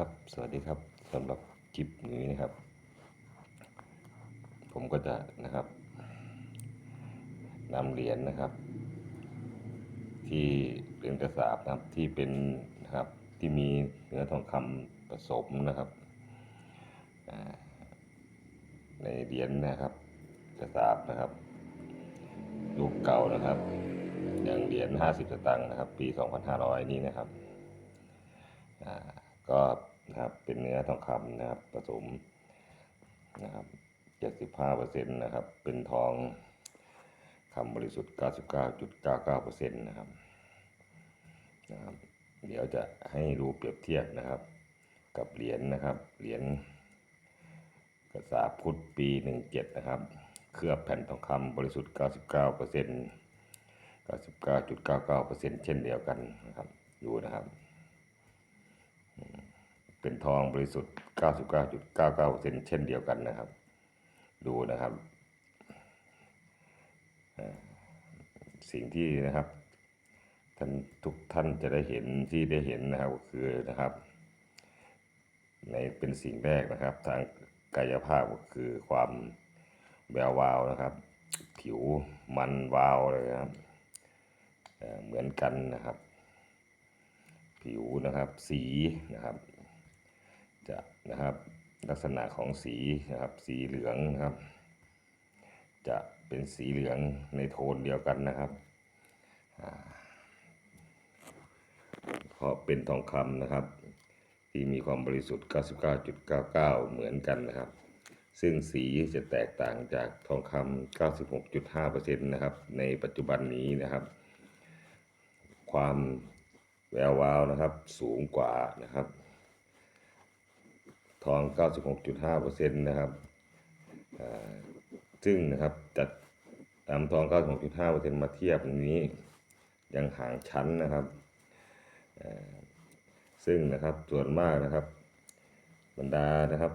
ครับ สวัสดีครับสำหรับคลิปนี้นะครับ ผมก็จะนะครับนำเหรียญนะครับ ที่เป็นกระสาบนะครับที่เป็นนะครับที่มีเนื้อทองคำผสมนะครับในเหรียญนะครับ กระสาบนะครับยุคเก่านะครับ อย่างเหรียญ50สตางค์นะครับ ปี 2500 นี้นะครับอ่า ก็นะครับเป็นเนื้อทองคำนะครับผสมนะครับ75%นะครับเป็นทองคำบริสุทธิ์99.99%นะครับนะครับเดี๋ยวจะให้ดูเปรียบเทียบนะครับ กับเหรียญนะครับเหรียญกระสาพุทธปี17นะครับ เคลือบแผ่นทองคำบริสุทธิ์99% 99.99%เช่นเดียวกันนะครับดูนะครับ เป็นทองบริสุทธิ์ 99.99%เช่นเดียวกันนะครับ ดูนะครับ สิ่งที่นะครับท่านทุกท่านจะได้เห็นที่ได้เห็นนะครับก็คือนะครับ ในเป็นสิ่งแรกนะครับ ทางกายภาพก็คือความแวววาวนะครับ ผิวมันวาวเลยนะครับเหมือนกันนะครับ ผิวนะครับสีนะครับ จะนะครับลักษณะของสีนะครับสีเหลืองนะครับ จะเป็นสีเหลืองในโทนเดียวกันนะครับเพราะเป็นทองคำนะครับ ที่มีความบริสุทธิ์ 99.99 เหมือนกันนะครับ ซึ่งสีจะแตกต่างจากทองคำ96.5%นะครับ ในปัจจุบันนี้นะครับ ความแวววาวนะครับสูงกว่านะครับ ทอง96.5%นะครับซึ่งนะครับจัดตามทอง 96.5%มาเทียบอย่างนี้ยังห่างชั้นนะครับซึ่งนะครับส่วนมากนะครับ บรรดานะครับ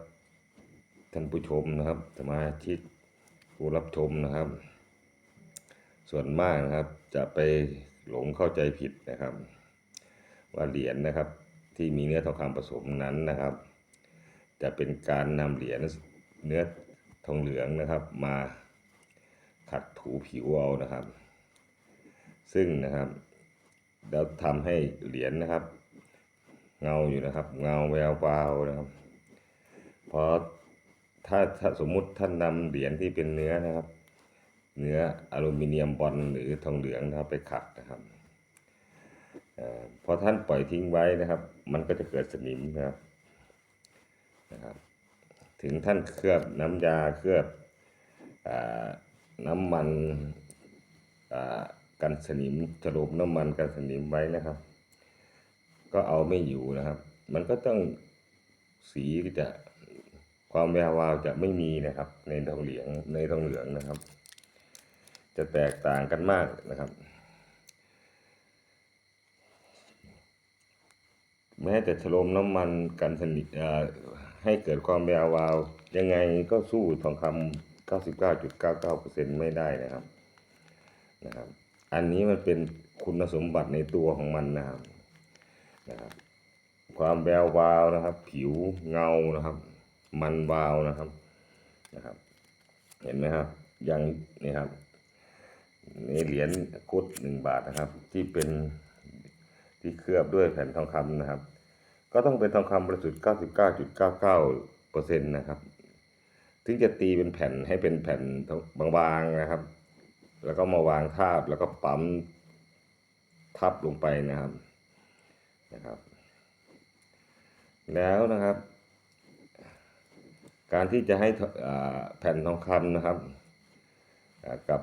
ท่านผู้ชมนะครับ สมาชิกผู้รับชมนะครับ ส่วนมากนะครับจะไปหลงเข้าใจผิดนะครับ ว่าเหรียญนะครับที่มีเนื้อทองคำผสมนั้นนะครับ จะเป็นการนำเหรียญเนื้อทองเหลืองนะครับ มาขัดถูผิวเอานะครับ ซึ่งนะครับแล้วทำให้เหรียญนะครับ เงาอยู่นะครับ เงาแวววาวนะครับพราะถ้าถ้าสมมุติท่านนำเหรียญที่เป็นเนื้อนะครับ เนื้ออลูมิเนียมบอลหรือทองเหลืองนะครับไปขัดนะครับเออพอท่านปล่อยทิ้งไว้นะครับ มันก็จะเกิดสนิมนะครับ นะครับถึงท่านเคลือบน้ำยาเคลือบอน้ำมันกันสนิมฉโลมน้ำมันกันสนิมไว้นะครับ ก็เอาไม่อยู่นะครับ มันก็ต้องสีก็จะความแวววาวจะไม่มีนะครับ ในทองเหลืองในทองเหลืองนะครับ จะแตกต่างกันมากนะครับแม้แต่ฉโลมน้ำมันกันสนิทเอ่อ ให้เกิดความแวววาว ยังไงก็สู้ทองคำ99.99%ไม่ได้นะครับนะครับ อันนี้มันเป็นคุณสมบัติในตัวของมันนะครับนะครับ ความแวววาวนะครับ ผิวเงานะครับ มันวาวนะครับนะครับ เห็นไหมครับอย่างนี่ครับนี่เหรียญกุดหนึ่งบาทนะครับ ที่เป็นที่เคลือบด้วยแผ่นทองคำนะครับ ก็ต้องเป็นทองคำบริสุทธิ์ 99.99%นะครับ ถึงจะตีเป็นแผ่นให้เป็นแผ่นบางๆนะครับ แล้วก็มาวางทาบแล้วก็ปั๊มทับลงไปนะครับนะครับ แล้วนะครับ การที่จะให้แผ่นทองคำนะครับกับ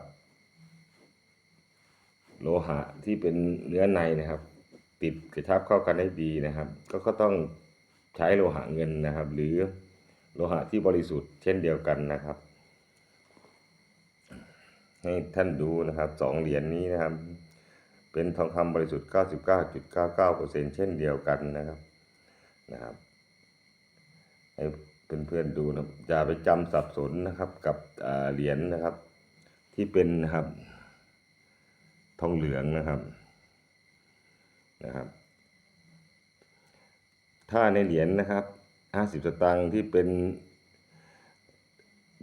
โลหะที่เป็นเนื้อในนะครับ ติดกระชับเข้ากันได้ดีนะครับ ก็ก็ต้องใช้โลหะเงินนะครับ หรือโลหะที่บริสุทธิ์เช่นเดียวกันนะครับ ให้ท่านดูนะครับสองเหรียญนี้นะครับ เป็นทองคำบริสุทธิ์ 99.99%เช่นเดียวกันนะครับนะครับให้เพื่อนๆดูนะอย่าไปจำสับสนนะครับกับเหรียญนะครับ ที่เป็นนะครับ ทองเหลืองนะครับ นะครับ ถ้าในเหรียญนะครับห้าสิบสตางค์ที่เป็น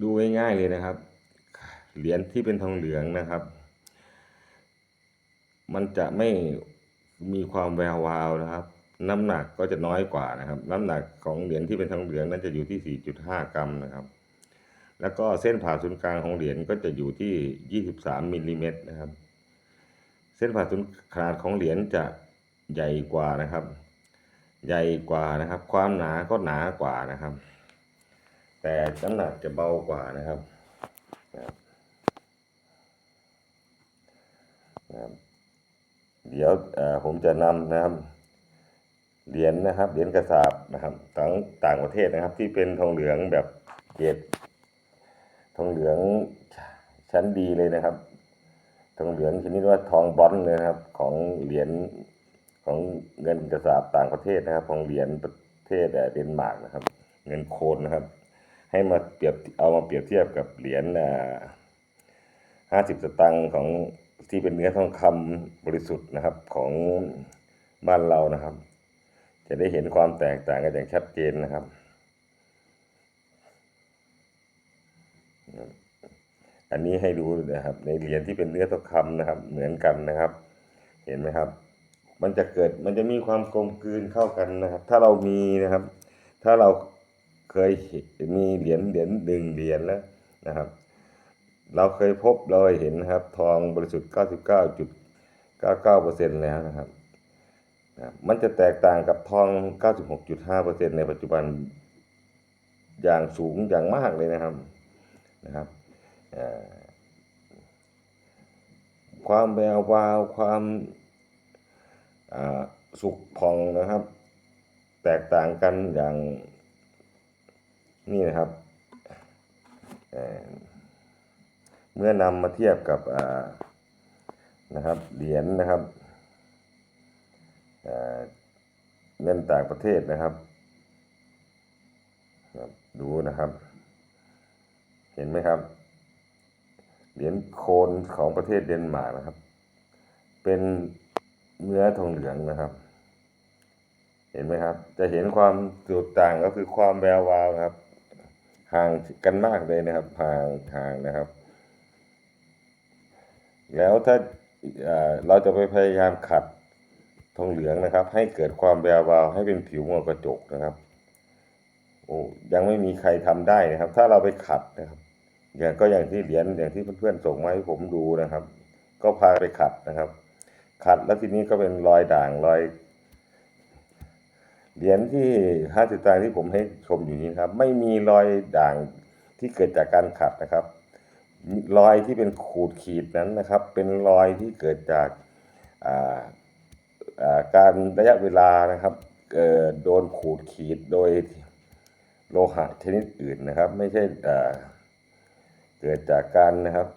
ดูง่ายๆเลยนะครับ เหรียญที่เป็นทองเหลืองนะครับ มันจะไม่มีความแวววาวนะครับ น้ำหนักก็จะน้อยกว่านะครับ น้ำหนักของเหรียญที่เป็นทองเหลืองนั้นจะอยู่ที่ 4.5 กรัมนะครับ แล้วก็เส้นผ่าศูนย์กลางของเหรียญก็จะอยู่ที่ 23มิลลิเมตรนะครับ เส้นผ่าศูนย์ขนาดของเหรียญจะ ใหญ่กว่านะครับ ใหญ่กว่านะครับ ความหนาก็หนากว่านะครับ แต่น้ำหนักจะเบากว่านะครับนะครับเดี๋ยวผมจะนำนะครับเหรียญนะครับเหรียญกระสาบนะครับทั้งต่างประเทศนะครับ ที่เป็นทองเหลืองแบบเกรดทองเหลืองชั้นดีเลยนะครับ ทองเหลืองชนิดว่าทองบรอนเลยนะครับ ของเหรียญ ของเงินกระสาบต่างประเทศนะครับ ของเหรียญประเทศเดนมาร์กนะครับ เงินโคนนะครับ ให้มาเปรียบเอามาเปรียบเทียบกับเหรียญห้าสิบสตังค์ของที่เป็นเนื้อทองคำบริสุทธิ์นะครับของบ้านเรานะครับ จะได้เห็นความแตกต่างกันอย่างชัดเจนนะครับอันนี้ให้ดูนะครับ ในเหรียญที่เป็นเนื้อทองคำนะครับ เหมือนกันนะครับ เห็นไหมครับ มันจะเกิดมันจะมีความกลมกลืนเข้ากันนะครับ ถ้าเรามีนะครับ ถ้าเราเคยมีเหรียญเหรียญดึงเหรียญแล้วนะครับ เราเคยพบเราเห็นนะครับ ทองบริสุทธิ์ 99.99%แล้วนะครับนะมันจะแตกต่างกับทอง 96.5%ในปัจจุบันอย่างสูงอย่างมากเลยนะครับนะครับความแวววาวความ สุกพองนะครับ แตกต่างกันอย่างนี่นะครับเเมื่อนำมาเทียบกับนะครับเหรียญนะครับเงินต่างประเทศนะครับครับดูนะครับ เห็นไหมครับเหรียญโคนของประเทศเดนมาร์กนะครับ เป็น เนื้อทองเหลืองนะครับ เห็นไหมครับ จะเห็นความจุดต่างก็คือความแวววาวนะครับ ห่างกันมากเลยนะครับห่างห่างนะครับ แล้วถ้าเราจะไปพยายามขัดทองเหลืองนะครับ ให้เกิดความแวววาวให้เป็นผิวมวลกระจกนะครับโอ้ยังไม่มีใครทำได้นะครับ ถ้าเราไปขัดนะครับอย่างก็อย่างที่เหรียญอย่างที่เพื่อนๆส่งมาให้ผมดูนะครับ ก็พาไปขัดนะครับ ขัดแล้วทีนี้ก็เป็นรอยด่างรอย เหรียญที่ห้าสิบตังที่ผมให้ชมอยู่นี้ครับ ไม่มีรอยด่างที่เกิดจากการขัดนะครับ รอยที่เป็นขูดขีดนั้นนะครับ เป็นรอยที่เกิดจากาาการระยะเวลานะครับเอ่อโดนขูดขีดโดยโลหะชนิดอื่นนะครับ ไม่ใช่เกิดจากการนะครับ